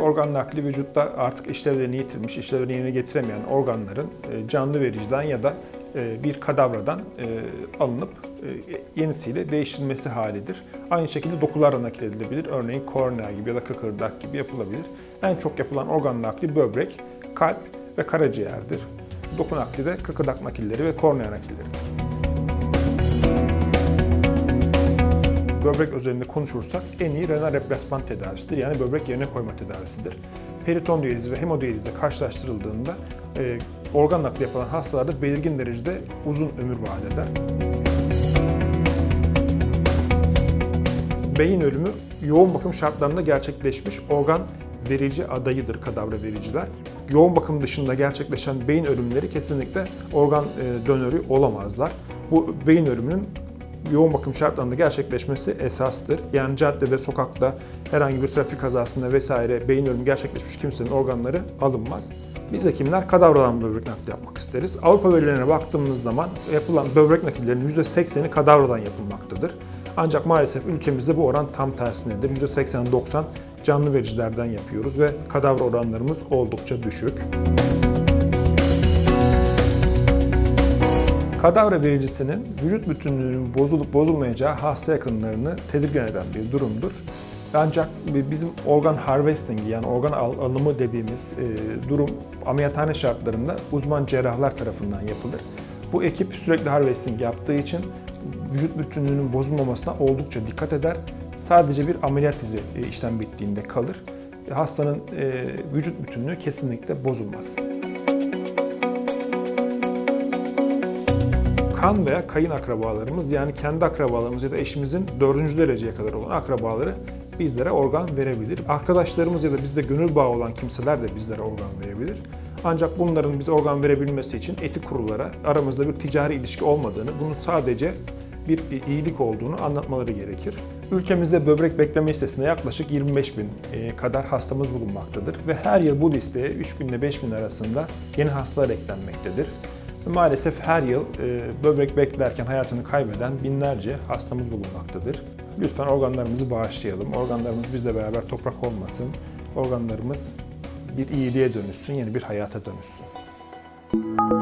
Organ nakli vücutta artık işlevlerini yitirmiş, işlevlerini yerine getiremeyen organların e, canlı vericiden ya da e, bir kadavradan e, alınıp yenisiyle değiştirilmesi halidir. Aynı şekilde dokularla nakil edilebilir. Örneğin kornea gibi ya da kıkırdak gibi yapılabilir. En çok yapılan organ nakli böbrek, kalp ve karaciğerdir. Doku nakli de kıkırdak nakilleri ve kornea nakilleridir. Böbrek özelinde konuşursak en iyi renal replasman tedavisidir. Yani böbrek yerine koyma tedavisidir. Periton diyalizi ve hemodiyalizle karşılaştırıldığında e, organ nakli yapılan hastalarda belirgin derecede uzun ömür vaat eder. Beyin ölümü yoğun bakım şartlarında gerçekleşmiş organ verici adayıdır kadavra vericiler. Yoğun bakım dışında gerçekleşen beyin ölümleri kesinlikle organ e, donörü olamazlar. Bu beyin ölümünün yoğun bakım şartlarında gerçekleşmesi esastır. Yani caddede, sokakta, herhangi bir trafik kazasında vesaire beyin ölümü gerçekleşmiş kimsenin organları alınmaz. Biz hekimler kadavradan böbrek nakli yapmak isteriz. Avrupa verilerine baktığımız zaman yapılan böbrek nakillerinin %80'i kadavradan yapılmaktadır. Ancak maalesef ülkemizde bu oran tam tersinedir. %80-90 canlı vericilerden yapıyoruz ve kadavra oranlarımız oldukça düşük. Kadavra vericisinin vücut bütünlüğünün bozulup bozulmayacağı hasta yakınlarını tedirgin eden bir durumdur. Ancak bizim organ harvestingi yani organ al- alımı dediğimiz e, durum ameliyathane şartlarında uzman cerrahlar tarafından yapılır. Bu ekip sürekli harvesting yaptığı için vücut bütünlüğünün bozulmamasına oldukça dikkat eder. Sadece bir ameliyat izi e, işlem bittiğinde kalır. Hastanın e, vücut bütünlüğü kesinlikle bozulmaz. Kan veya kayın akrabalarımız yani kendi akrabalarımız ya da eşimizin dördüncü dereceye kadar olan akrabaları bizlere organ verebilir. Arkadaşlarımız ya da bizde gönül bağı olan kimseler de bizlere organ verebilir. Ancak bunların bize organ verebilmesi için etik kurullara aramızda bir ticari ilişki olmadığını, bunun sadece bir iyilik olduğunu anlatmaları gerekir. Ülkemizde böbrek bekleme listesinde yaklaşık 25 bin e, kadar hastamız bulunmaktadır ve her yıl bu listeye 3 bin ile 5 bin arasında yeni hastalar eklenmektedir. Maalesef her yıl e, böbrek beklerken hayatını kaybeden binlerce hastamız bulunmaktadır. Lütfen organlarımızı bağışlayalım. Organlarımız bizle beraber toprak olmasın. Organlarımız bir iyiliğe dönüşsün, yeni bir hayata dönüşsün.